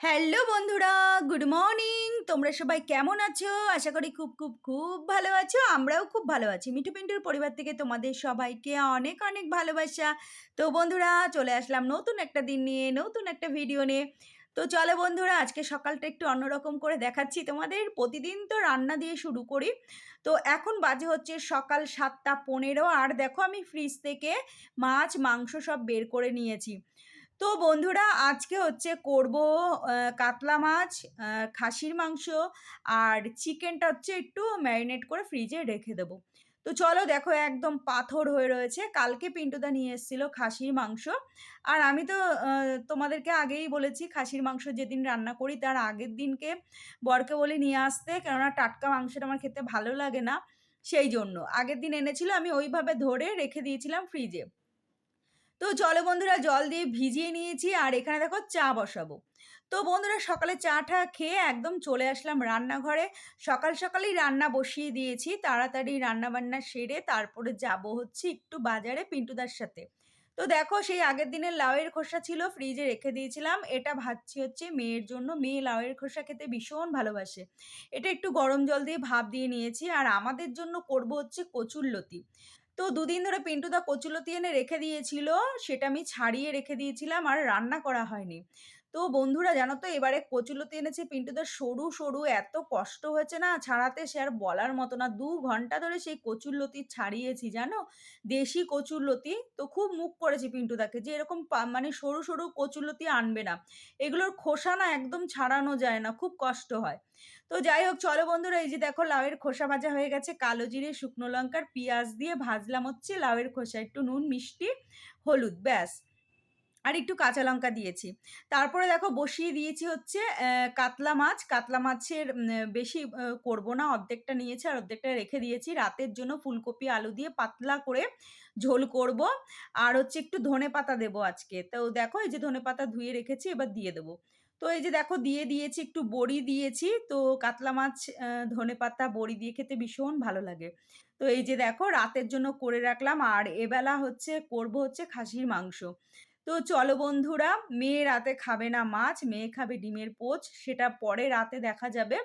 Hello বন্ধুরা, good morning. তোমরা সবাই কেমন আছো? আশা করি খুব খুব খুব ভালো আছো। আমরাও খুব ভালো আছি। মিঠু পিন্টুর পরিবার থেকে তোমাদের সবাইকে অনেক অনেক ভালোবাসা। তো বন্ধুরা, চলে আসলাম নতুন একটা দিন নিয়ে, নতুন একটা ভিডিও নিয়ে। তো চলো বন্ধুরা, আজকে সকালটা একটু অন্যরকম করে দেখাচ্ছি তোমাদের। প্রতিদিন তো রান্না দিয়ে শুরু করি। তো এখন বাজে হচ্ছে সকাল সাতটা পনেরো। আর দেখো আমি ফ্রিজ থেকে মাছ, মাংস সব বের করে নিয়েছি। তো বন্ধুরা, আজকে হচ্ছে করব কাতলা মাছ খাসির মাংস আর চিকেনটা হচ্ছে একটু ম্যারিনেট করে ফ্রিজে রেখে দেবো। তো চলো দেখো, একদম পাথর হয়ে রয়েছে। কালকে পিন্টুদা নিয়ে এসেছিল খাসির মাংস। আর আমি তো তোমাদেরকে আগেই বলেছি, খাসির মাংস যেদিন রান্না করি তার আগের দিনকে বরকে বলে নিয়ে আসতে। কেননা টাটকা মাংসটা আমার খেতে ভালো লাগে না, সেই জন্য। আগের দিন এনেছিল, আমি ওইভাবে ধরে রেখে দিয়েছিলাম ফ্রিজে। তো চলো বন্ধুরা জল দিয়ে ভিজিয়ে নিয়েছি আর এখানে দেখো চা বসাবো। তো বন্ধুরা সকালে চাটা খেয়ে একদম চলে আসলাম রান্নাঘরে। সকাল সকালেই রান্না বসিয়ে দিয়েছি, তাড়াতাড়ি রান্না বান্না সেরে তারপরে যাব হচ্ছে একটু বাজারে পিন্টুদার সাথে। তো দেখো সেই আগের দিনের লাউয়ের খোসা ছিল, ফ্রিজে রেখে দিয়েছিলাম। এটা ভাবছি হচ্ছে মেয়ের জন্য। মেয়ে লাউয়ের খোসা খেতে ভীষণ ভালোবাসে। এটা একটু গরম জল দিয়ে ভাপ দিয়ে নিয়েছি আর আমাদের জন্য করব হচ্ছে কচুর লতি তো দুদিন ধরে পিন্টুদা কচুলতি এনে রেখে দিয়েছিল, সেটা আমি ছাড়িয়ে রেখে দিয়েছিলাম আর রান্না করা হয়নি। তো বন্ধুরা জানো তো, এবারে কচুলতি এনেছে পিন্টুদার সরু সরু, এত কষ্ট হয়েছে না ছাড়াতে সে আর বলার মতো না। দু ঘণ্টা ধরে সেই কচুরলতি ছাড়িয়েছি জানো, দেশি কচুরলতি। তো খুব মুখ করেছি পিন্টুদাকে যে এরকম মানে সরু সরু কচুরলতি আনবে না। এগুলোর খোসা না একদম ছাড়ানো যায় না, খুব কষ্ট হয়। তো যাই হোক, চলো বন্ধুরা, এই যে দেখো লাউয়ের খোসা ভাজা হয়ে গেছে। কালো জিরে, শুকনো লঙ্কার পেঁয়াজ দিয়ে ভাজলাম হচ্ছে লাউয়ের খোসা, একটু নুন, মিষ্টি, হলুদ, ব্যাস। আর একটু কাঁচা লঙ্কা দিয়েছি। তারপরে দেখো বসিয়ে দিয়েছি হচ্ছে কাতলা মাছ। কাতলা মাছের বেশি করব না, অর্ধেকটা নিয়েছি আর অর্ধেকটা রেখে দিয়েছি। রাতের জন্য ফুলকপি, আলু দিয়ে পাতলা করে ঝোল করব। আর হচ্ছে একটু ধনে পাতা দেবো আজকে। তো দেখো এই যে ধনে পাতা ধুয়ে রেখেছি, এবার দিয়ে দেবো। তো এই যে দেখো দিয়ে দিয়েছি, একটু বড়ি দিয়েছি। তো কাতলা মাছ ধনে পাতা, বড়ি দিয়ে খেতে ভীষণ ভালো লাগে। তো এই যে দেখো রাতের জন্য করে রাখলাম। আর এবেলা হচ্ছে করব হচ্ছে খাসির মাংস। তো চলো বন্ধুরা, মেয়ে রাতে খাবে না মাছ, মেয়ে খাবে ডিমের পোচ, সেটা পরে রাতে দেখা যাবে।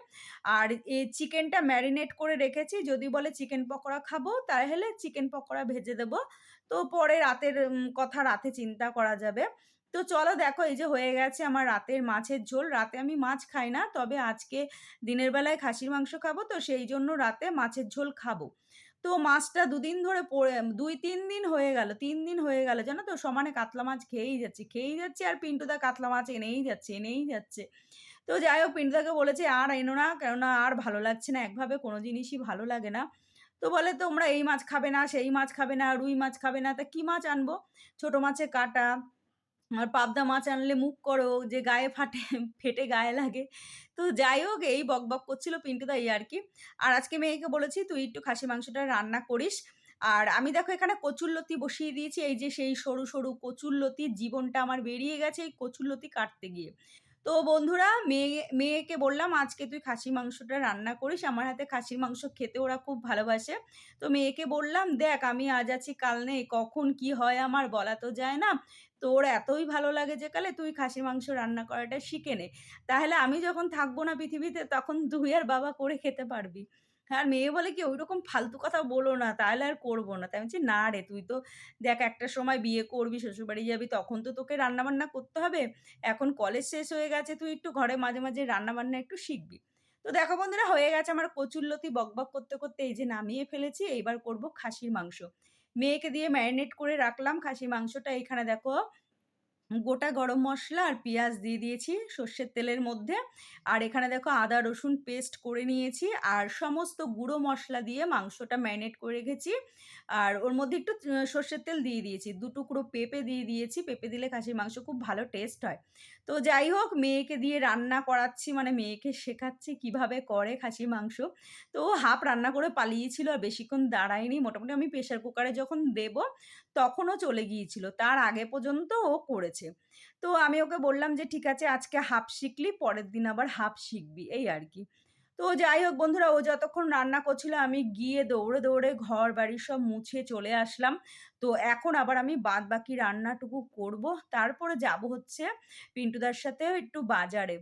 আর এই চিকেনটা ম্যারিনেট করে রেখেছি, যদি বলে চিকেন পকোড়া খাব, তাহলে চিকেন পকোড়া ভেজে দেবো। তো পরে রাতের কথা রাতে চিন্তা করা যাবে। তো চলো দেখো, এই যে হয়ে গেছে আমার রাতের মাছের ঝোল। রাতে আমি মাছ খাই না, তবে আজকে দিনের বেলায় খাসির মাংস খাব, তো সেই জন্য রাতে মাছের ঝোল খাব। তো মাছটা দুদিন ধরে পড়ে, দুই তিন দিন হয়ে গেল, তিন দিন হয়ে গেল, জানো তো? সমানে কাতলা মাছ খেয়েই যাচ্ছে খেয়েই যাচ্ছে আর পিন্টুদা কাতলা মাছ এনেই যাচ্ছে এনেই যাচ্ছে। তো যাই হোক, পিন্টুদাকে বলেছে, আর এনো না, কেননা আর ভালো লাগছে না, একভাবে কোনো জিনিসই ভালো লাগে না। তো বলে, তোমরা এই মাছ খাবে না, সেই মাছ খাবে না, রুই মাছ খাবে না, তা কি মাছ আনব? ছোট মাছে কাটা। আর পাবদা মাছ আনলে মুখ করো, যে গায়ে ফাটে, ফেটে গায়ে লাগে। তো যাই হোক, এই বক বক করছিল পিন্টুদা এই আর কি। আর আজকে মেয়েকে বলেছি, তুই একটু খাসি মাংসটা রান্না করিস। আর আমি দেখো এখানে কচুরলতি বসিয়ে দিয়েছি, এই যে সেই সরু সরু কচুরলতির জীবনটা আমার বেরিয়ে গেছে এই কচুরলতি কাটতে গিয়ে। তো বন্ধুরা, মেয়ে, মেয়েকে বললাম, আজকে তুই খাসি মাংসটা রান্না করিস। আমার হাতে খাসির মাংস খেতে ওরা খুব ভালোবাসে। তো মেয়েকে বললাম, দেখ, আমি আজ আছি, কাল নেই। কখন কি হয় আমার বলা তো যায় না। তো তোর এতই ভালো লাগে যে কালে তুই খাসির মাংস রান্না করাটা শিখে নে। তাহলে আমি যখন থাকব না পৃথিবীতে, তখন তুই আর বাবা করে খেতে পারবি। আর মেয়ে বলে কি, ওইরকম ফালতু কথা বলো না, তাহলে আর করব না। তাই বলছি, না রে, তুই তো দেখ একটা সময় বিয়ে করবি, শ্বশুরবাড়ি যাবি, তখন তো তোকে রান্নাবান্না করতে হবে। এখন কলেজ শেষ হয়ে গেছে, তুই একটু ঘরে মাঝে মাঝে রান্নাবান্না একটু শিখবি। তো দেখো বন্ধুরা, হয়ে গেছে আমার কচুরলতি বকবক করতে করতে এই যে নামিয়ে ফেলেছি, এইবার করব খাসির মাংস। মেয়েকে দিয়ে ম্যারিনেট করে রাখলাম খাসির মাংসটা এখানে দেখো। গোটা গরম মশলা আর পেঁয়াজ দিয়ে দিয়েছি সর্ষের তেলের মধ্যে। আর এখানে দেখো আদা, রসুন পেস্ট করে নিয়েছি। আর সমস্ত গুঁড়ো মশলা দিয়ে মাংসটা ম্যারিনেট করে রেখেছি। আর ওর মধ্যে একটু সর্ষের তেল দিয়ে দিয়েছি। দু টুকরো পেঁপে দিয়ে দিয়েছি। পেঁপে দিলে খাসির মাংস খুব ভালো টেস্ট হয়। তো যাই হোক, মেয়েকে দিয়ে রান্না করাচ্ছি মানে মেয়েকে শেখাচ্ছি কীভাবে করে খাসির মাংস। তো ও হাফ রান্না করে পালিয়েছিল আর বেশিক্ষণ দাঁড়ায়নি। মোটামুটি আমি প্রেশার কুকারে যখন দেব তখনও চলে গিয়েছিল। তার আগে পর্যন্ত ও করেছে। তো আমি ওকে বললাম যে, ঠিক আছে, আজকে হাফ শিখলি, পরের দিন আবার হাফ শিখবি। এই আর কি। তো যাই হোক বন্ধুরা ও যতক্ষণ রান্না করছিল আমি গিয়ে দৌড়ে, দৌড়ে ঘর বাড়ি সব মুছে চলে আসলাম। তো এখন আবার আমি বাদ বাকি রান্নাটুকু করব। তারপরে যাব হচ্ছে পিন্টুদার সাথে একটু বাজারে।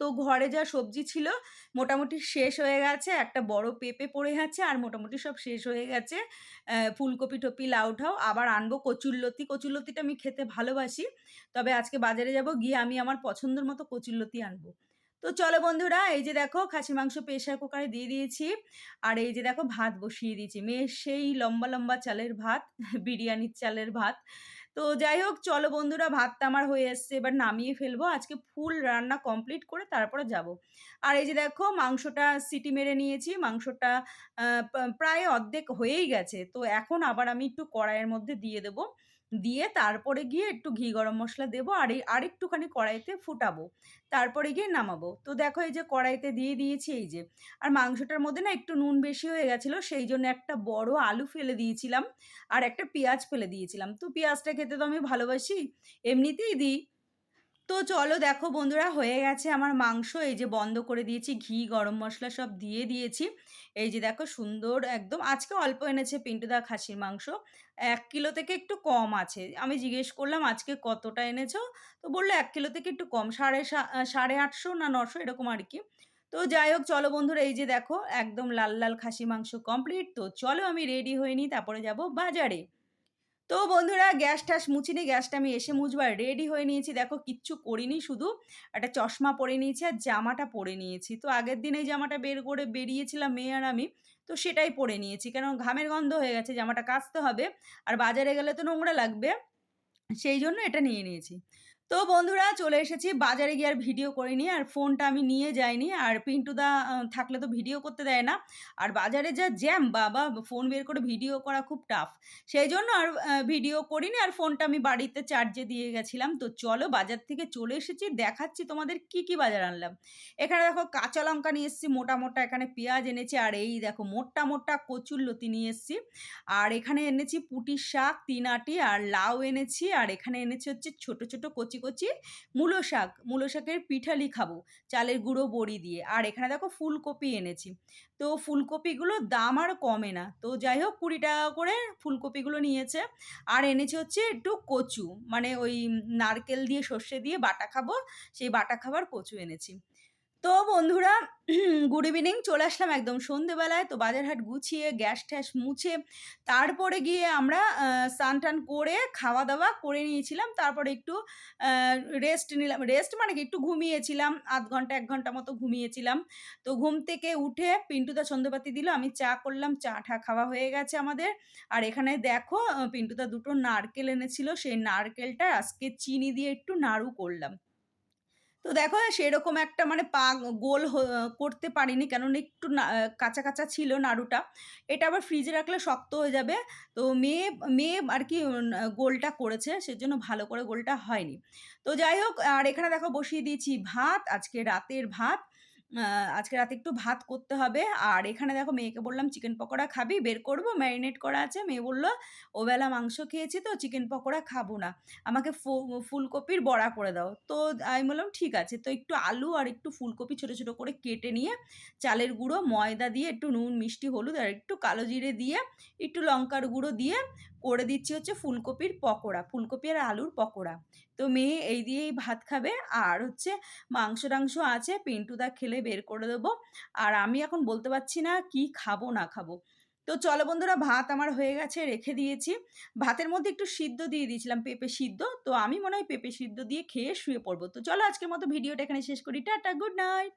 তো ঘরে যা সবজি ছিল মোটামুটি শেষ হয়ে গেছে। একটা বড় পেঁপে পড়ে গেছে আর মোটামুটি সব শেষ হয়ে গেছে। ফুলকপি-টপি, লাউ-ঠাউ আবার আনব কচুরলতি। কচুরলতিটা আমি খেতে ভালোবাসি। তবে আজকে বাজারে যাব গিয়ে আমি আমার পছন্দের মতো কচুরলতি আনব। তো চলো বন্ধুরা এই যে দেখো খাসি মাংস প্রেশার কুকারে দিয়ে দিয়েছি। আর এই যে দেখো ভাত বসিয়ে দিয়েছি। মেয়ের সেই লম্বা, লম্বা চালের ভাত, বিরিয়ানির চালের ভাত। তো যাই হোক চলো বন্ধুরা ভাতটা আমার হয়ে এসছে এবার নামিয়ে ফেলব। আজকে ফুল রান্না কমপ্লিট করে তারপরে যাব আর এই যে দেখো মাংসটা সিটি মেরে নিয়েছি। মাংসটা প্রায় অর্ধেক হয়েই গেছে। তো এখন আবার আমি একটু কড়াইয়ের মধ্যে দিয়ে দেবো। দিয়ে তারপরে গিয়ে একটু ঘি গরম মশলা দেবো আর এই আরেকটুখানি কড়াইতে ফুটাবো। তারপরে গিয়ে নামাবো। তো দেখো এই যে কড়াইতে দিয়ে দিয়েছি এই যে। আর মাংসটার মধ্যে না একটু নুন বেশি হয়ে গেছিল, সেই জন্য একটা বড় আলু ফেলে দিয়েছিলাম। আর একটা পেঁয়াজ ফেলে দিয়েছিলাম। তো পেঁয়াজটা খেতে তো আমি ভালোবাসি। এমনিতেই দিই। তো চলো দেখো বন্ধুরা হয়ে গেছে আমার মাংস। এই যে বন্ধ করে দিয়েছি। ঘি, গরম মশলা সব দিয়ে দিয়েছি। এই যে দেখো সুন্দর একদম আজকে অল্প এনেছে পিন্টুদা খাসির মাংস। এক কিলো থেকে একটু কম আছে। আমি জিজ্ঞেস করলাম, "আজকে কতটা এনেছো?" তো বলল এক কিলো থেকে একটু কম। সাড়ে সা আ ৮৫০ না নশো এরকম আর কি তো যাই হোক চলো বন্ধুরা এই যে দেখো একদম লাল, লাল খাসি মাংস কমপ্লিট। তো চলো আমি রেডি হয়ে নিই তারপরে যাব বাজারে। তো বন্ধুরা গ্যাস-ট্যাস মুছিনি। গ্যাসটা আমি এসে মুছবার রেডি হয়ে নিয়েছি। দেখো, কিচ্ছু করিনি শুধু একটা চশমা পরে নিয়েছি আর জামাটা পরে নিয়েছি। তো আগের দিন এই জামাটা বের করে বেরিয়েছিলাম, মেয়ে আর আমি। তো সেটাই পরে নিয়েছি। কেন, ঘামের গন্ধ হয়ে গেছে, জামাটা কাচতে হবে। আর বাজারে গেলে তো নোংরা লাগবে। সেই জন্য এটা নিয়ে নিয়েছি। তো বন্ধুরা চলে এসেছি। বাজারে গিয়ে আর ভিডিও করিনি। আর ফোনটা আমি নিয়ে যাইনি। আর পিন্টুদা থাকলে তো ভিডিও করতে দেয় না। আর বাজারে যা জ্যাম বাবা! ফোন বের করে ভিডিও করা খুব টাফ। সেই জন্য আর ভিডিও করিনি আর ফোনটা আমি বাড়িতে চার্জে দিয়ে গেছিলাম। তো চলো বাজার থেকে চলে এসেছি। দেখাচ্ছি তোমাদের কি, কি বাজার আনলাম। এখানে দেখো কাঁচা লঙ্কা নিয়ে এসেছি মোটা, মোটা। এখানে পেঁয়াজ এনেছি। আর এই দেখো মোটা, মোটা কচুরলতি নিয়ে এসেছি। আর এখানে এনেছি পুঁটির শাক ৩ আঁটি আর লাউ এনেছি। আর এখানে এনেছি হচ্ছে ছোট, ছোট কচি, কচি মূলো শাক। মূলো শাকের পিঠালি খাব। চালের গুঁড়ো, বড়ি দিয়ে। আর এখানে দেখো ফুলকপি এনেছি। তো ফুলকপিগুলো দাম আর কমে না। তো যাই হোক ৳২০ করে ফুলকপিগুলো নিয়েছে। আর এনেছি হচ্ছে একটু কচু। মানে ওই নারকেল দিয়ে সর্ষে দিয়ে বাটা খাব। সেই বাটা খাবার কচু এনেছি। তো বন্ধুরা গুড ইভিনিং চলে আসলাম একদম সন্ধ্যেবেলায়। তো বাজার-হাট গুছিয়ে গ্যাস-ট্যাস মুছে, তারপরে গিয়ে আমরা স্নান-টান করে খাওয়া-দাওয়া করে নিয়েছিলাম। তারপরে একটু রেস্ট নিলাম। রেস্ট মানে কি একটু ঘুমিয়েছিলাম। আধ ঘণ্টা, এক ঘণ্টা মতো ঘুমিয়েছিলাম। তো ঘুম থেকে উঠে পিন্টুদা সন্ধ্যেবাতি দিল। আমি চা করলাম। চা ঠা খাওয়া হয়ে গেছে আমাদের। আর এখানে দেখো পিন্টুদা দুটো নারকেল এনেছিল। সেই নারকেলটা আজকে চিনি দিয়ে একটু নাড়ু করলাম। তো দেখো সেরকম একটা মানে পা গোল করতে পারিনি। কেননা একটু কাঁচা, কাঁচা ছিল নাড়ুটা। এটা আবার ফ্রিজে রাখলে শক্ত হয়ে যাবে। তো মেয়ে মেয়ে আর কি গোলটা করেছে। সেজন্য ভালো করে গোলটা হয়নি। তো যাই হোক আর এখানে দেখো বসিয়ে দিয়েছি ভাত। আজকে রাতের ভাত। আজকে রাতে একটু ভাত করতে হবে। আর এখানে দেখো মেয়েকে বললাম, "চিকেন পকোড়া খাবি? বের করব ম্যারিনেট করা আছে।" মেয়ে বলল, "ওবেলা মাংস খেয়েছি তো চিকেন পকোড়া খাব না। আমাকে ফুলকপির বড়া করে দাও।" তো আমি বললাম, "ঠিক আছে।" তো একটু আলু আর একটু ফুলকপি ছোট, ছোট করে কেটে নিয়ে চালের গুঁড়ো, ময়দা দিয়ে একটু নুন, মিষ্টি, হলুদ আর একটু কালো জিরে দিয়ে একটু লঙ্কার গুঁড়ো দিয়ে করে দিচ্ছি হচ্ছে ফুলকপির পকোড়া। ফুলকপি আর আলুর পকোড়া। তো মেয়ে এই দিয়েই ভাত খাবে। আর হচ্ছে মাংস-টাংস আছে। পিন্টুদা খেলে বের করে দেবো। আর আমি এখন বলতে পারছি না কি খাব, না খাব। তো চলো বন্ধুরা, ভাত আমার হয়ে গেছে, রেখে দিয়েছি। ভাতের মধ্যে একটু সিদ্ধ দিয়ে দিয়েছিলাম, পেঁপে সিদ্ধ। তো আমি মনে হয় পেঁপে সিদ্ধ দিয়ে খেয়ে শুয়ে পড়ব তো চলো আজকের মতো ভিডিওটা এখানে শেষ করি। Tata, good night.